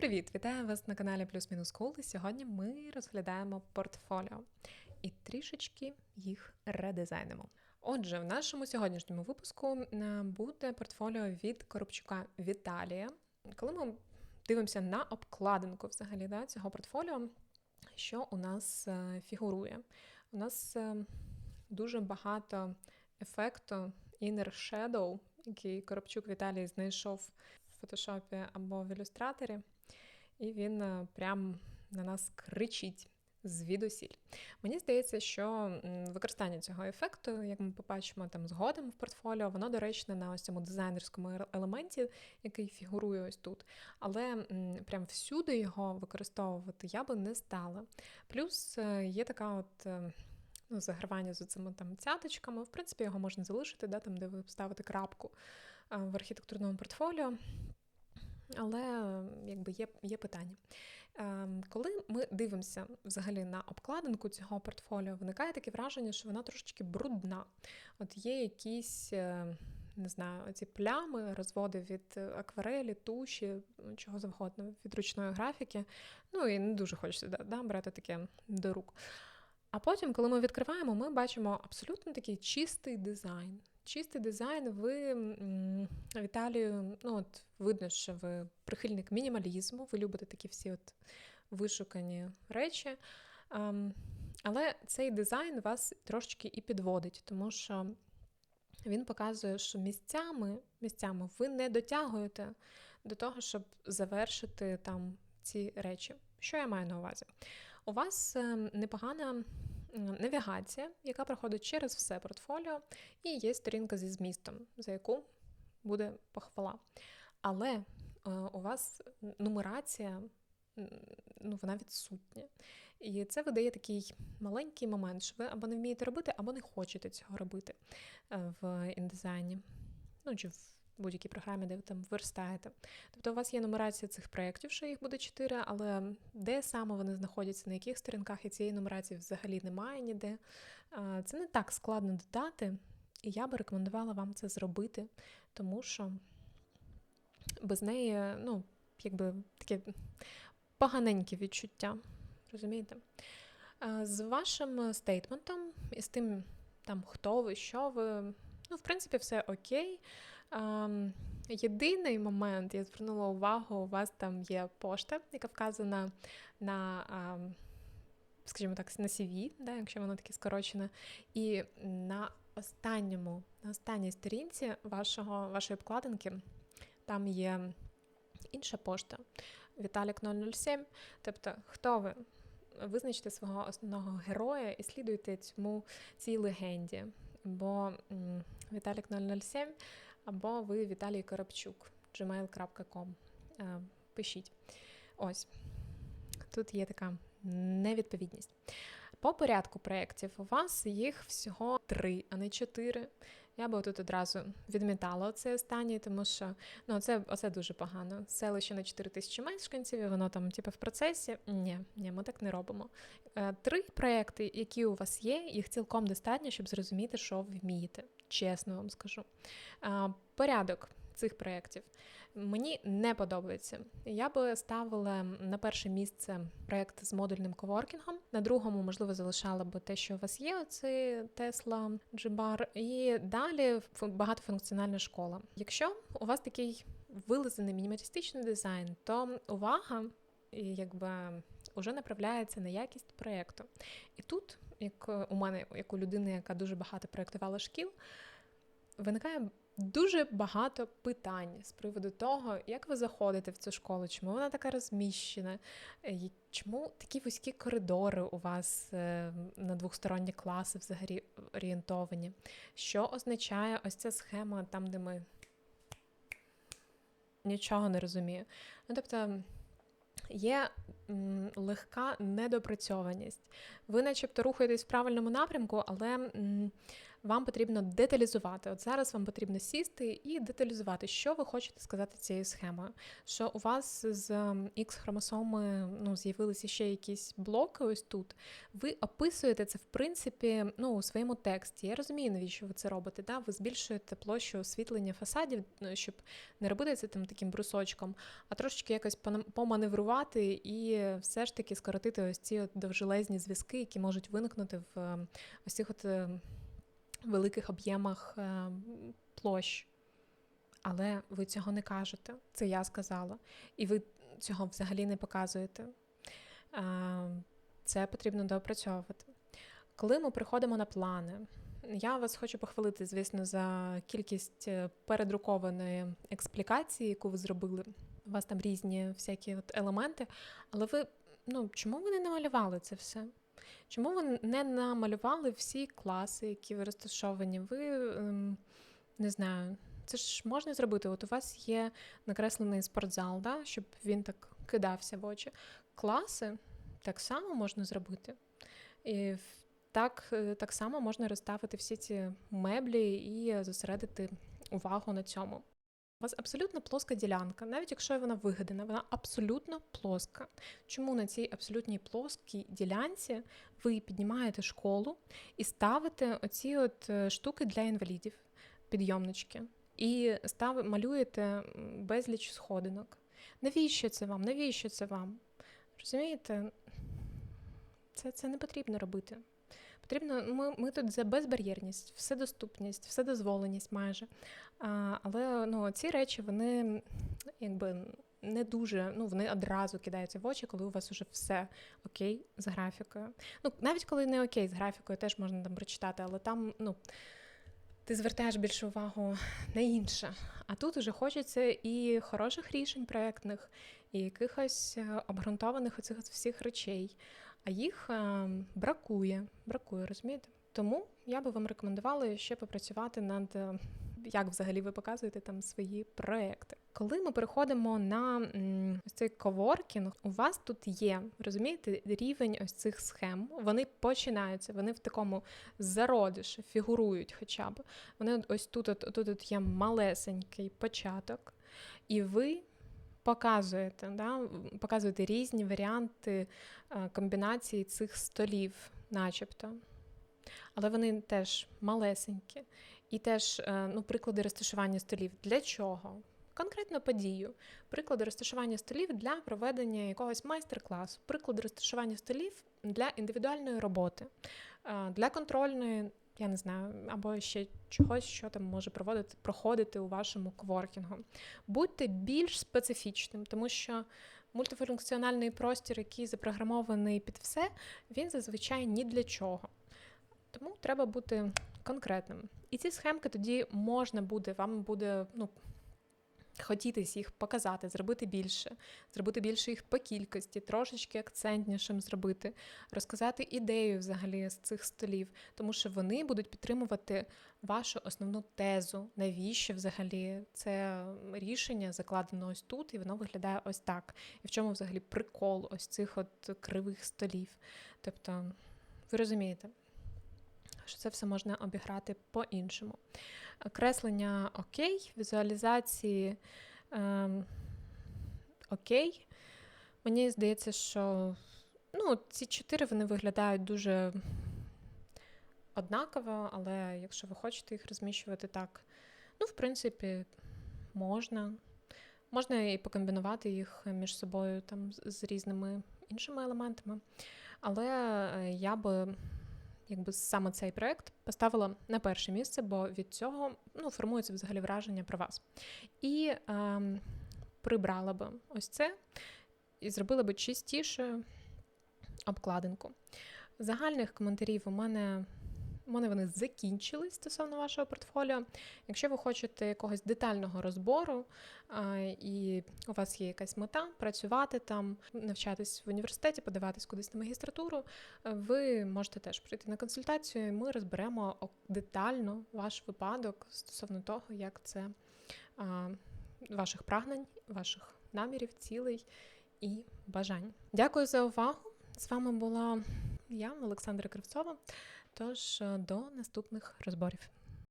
Привіт! Вітаю вас на каналі Плюс-Мінус Кул. І Сьогодні ми розглядаємо портфоліо і трішечки їх редизайнимо. Отже, в нашому сьогоднішньому випуску е, буде портфоліо від Коробчука Віталія. Коли ми дивимося на обкладинку взагалі да, цього портфоліо, що у нас е, фігурує? У нас е, дуже багато ефекту Inner Shadow, який Коробчук Віталій знайшов в фотошопі або в ілюстраторі і він е, прям на нас кричить. Звідусіль. Мені здається, що використання цього ефекту, як ми побачимо там згодом в портфоліо, воно доречне на ось цьому дизайнерському елементі, який фігурує ось тут. Але прям всюди його використовувати я би не стала. Плюс е, є така от. Е, ну, Загравання з цими там цяточками, в принципі, його можна залишити, да, там, де ви ставите крапку в архітектурному портфоліо. Але якби є є питання. Ем, Коли ми дивимося взагалі на обкладинку цього портфоліо, виникає таке враження, що вона трошечки брудна. От є якісь. Е, не знаю, оці плями, розводи від акварелі, туші, чого завгодно, від ручної графіки. Ну і не дуже хочеться да, брати таке до рук. А потім, коли ми відкриваємо, ми бачимо абсолютно такий чистий дизайн. Чистий дизайн, ви Віталію, ну от видно, що ви прихильник мінімалізму, ви любите такі всі от вишукані речі. Але цей дизайн вас трошечки і підводить, тому що він показує, що місцями місцями ви не дотягуєте до того, щоб завершити там ці речі. Що я маю на увазі? У вас ем, непогана навігація, яка проходить через все портфоліо, і є сторінка зі змістом, за яку буде похвала. Але е, у вас нумерація, ну, вона відсутня. І це видає такий маленький момент, що ви або не вмієте робити, або не хочете цього робити е, в індизайні. Ну, чи в будь-якій програмі, де ви там верстаєте. Тобто у вас є нумерація цих проєктів, що їх буде чотири, але де саме вони знаходяться, на яких сторінках і цієї нумерації взагалі немає ніде. Це не так складно додати, і я би рекомендувала вам це зробити, тому що без неї, ну, якби таке поганеньке відчуття. Розумієте? З вашим стейтментом і з тим, там, хто ви, що ви, ну, в принципі, все окей. Єдиний момент, я звернула увагу, у вас там є пошта, яка вказана на, скажімо так, на CV, да, якщо воно таке скорочене, і на останньому, на останній сторінці вашого, вашої обкладинки там є інша пошта Віталік 007. Тобто, хто ви? Визначте свого основного героя і слідуйте цьому цій легенді. Бо Віталік 007 або ви Віталій Коробчук, gmail.com. Е, пишіть. Ось. Тут є така невідповідність. По порядку проєктів у вас їх всього три, а не чотири. Я би тут одразу відмітала це останній, тому що ну, це оце дуже погано. Селище на 4 тисячі мешканців, і воно там, типу, в процесі. Ні, ні, ми так не робимо. Е, три проекти, які у вас є, їх цілком достатньо, щоб зрозуміти, що вмієте чесно вам скажу. Порядок цих проєктів мені не подобається. Я би ставила на перше місце проєкт з модульним коворкінгом. На другому, можливо, залишала би те, що у вас є, оцей Tesla G-Bar. І далі багатофункціональна школа. Якщо у вас такий вилизаний мінімалістичний дизайн, то увага, якби вже направляється на якість проєкту. І тут, як у мене, як у людини, яка дуже багато проєктувала шкіл, виникає дуже багато питань з приводу того, як ви заходите в цю школу, чому вона така розміщена, чому такі вузькі коридори у вас е, на двохсторонні класи взагалі орієнтовані? Що означає ось ця схема там, де ми нічого не розумію. Ну, тобто. Є легка недопрацьованість. Ви, начебто, рухаєтесь в правильному напрямку, але вам потрібно деталізувати. От зараз вам потрібно сісти і деталізувати, що ви хочете сказати цією схемою. Що у вас з X хромосоми ну, з'явилися ще якісь блоки ось тут. Ви описуєте це, в принципі, ну, у своєму тексті. Я розумію, навіщо ви це робите. Да? Ви збільшуєте площу освітлення фасадів, ну, щоб не робити це там таким брусочком, а трошечки якось поманеврувати і все ж таки скоротити ось ці от довжелезні зв'язки, які можуть виникнути в ось цих от великих об'ємах е, площ. Але ви цього не кажете. Це я сказала. І ви цього взагалі не показуєте. Це потрібно доопрацьовувати. Коли ми приходимо на плани, я вас хочу похвалити, звісно, за кількість е, передрукованої експлікації, яку ви зробили. У вас там різні всякі от елементи, але ви ну, чому ви не намалювали це все? Чому ви не намалювали всі класи, які ви розташовані? Ви ем, не знаю, це ж можна зробити. От у вас є накреслений спортзал, да, щоб він так кидався в очі. Класи так само можна зробити. І так, е, так само можна розставити всі ці меблі і зосередити увагу на цьому. У вас абсолютно плоска ділянка, навіть якщо вона вигадана, вона абсолютно плоска. Чому на цій абсолютній плоскій ділянці ви піднімаєте школу і ставите оці от е, штуки для інвалідів, підйомнички, і став, малюєте безліч сходинок? Навіщо це вам? Навіщо це вам? Розумієте? Це, Це не потрібно робити. Потрібно, ми ми тут за безбар'єрність, вседоступність, вседозволеність майже. А, Але ну, ці речі, вони якби не дуже, ну вони одразу кидаються в очі, коли у вас вже все окей з графікою. Ну, навіть коли не окей з графікою, теж можна там прочитати, але там, ну. Ти звертаєш більше увагу на інше. А тут уже хочеться і хороших рішень проєктних, і якихось е, обґрунтованих оцих всіх речей а їх е, бракує. Бракує, розумієте? Тому я би вам рекомендувала ще попрацювати над е, як взагалі ви показуєте там свої проекти. Коли ми переходимо на ось цей коворкінг, у вас тут є, розумієте, рівень ось цих схем. Вони починаються, вони в такому зародиші фігурують хоча б. Вони ось тут, тут, тут є малесенький початок, і ви показуєте, да? показуєте різні варіанти комбінації цих столів, начебто. Але вони теж малесенькі. І теж е, ну, приклади розташування столів. Для чого? Конкретно подію. Приклади розташування столів для проведення якогось майстер-класу, приклади розташування столів для індивідуальної роботи, е, для контрольної я не знаю, або ще чогось, що там може проводити, проходити у вашому коворкінгу. Будьте більш специфічним, тому що мультифункціональний простір, який запрограмований під все, він зазвичай ні для чого. Тому треба бути конкретним. І ці схемки тоді можна буде, вам буде ну, хотітись їх показати, зробити більше, зробити більше їх по кількості, трошечки акцентнішим зробити, розказати ідею взагалі з цих столів, тому що вони будуть підтримувати вашу основну тезу, навіщо взагалі це рішення закладено ось тут, і воно виглядає ось так. І в чому взагалі прикол ось цих от кривих столів. Тобто, ви розумієте. Що це все можна обіграти по-іншому креслення окей, візуалізації ем, окей. Мені здається, що ну, ці чотири вони виглядають дуже однаково, але якщо ви хочете їх розміщувати так, ну, в принципі, можна. Можна і покомбінувати їх між собою там з різними іншими елементами. Але е, я би якби саме цей проект поставила на перше місце, бо від цього ну, формується взагалі враження про вас. І е, прибрала би ось це і зробила би чистіше обкладинку. Загальних коментарів у мене мене вони закінчились стосовно вашого портфоліо. Якщо ви хочете якогось детального розбору, і у вас є якась мета працювати там, навчатись в університеті, подаватись кудись на магістратуру, ви можете теж прийти на консультацію, і ми розберемо детально ваш випадок стосовно того, як це ваших прагнень, ваших намірів, цілей і бажань. Дякую за увагу! З вами була я, Олександра Кривцова. Тож до наступних розборів.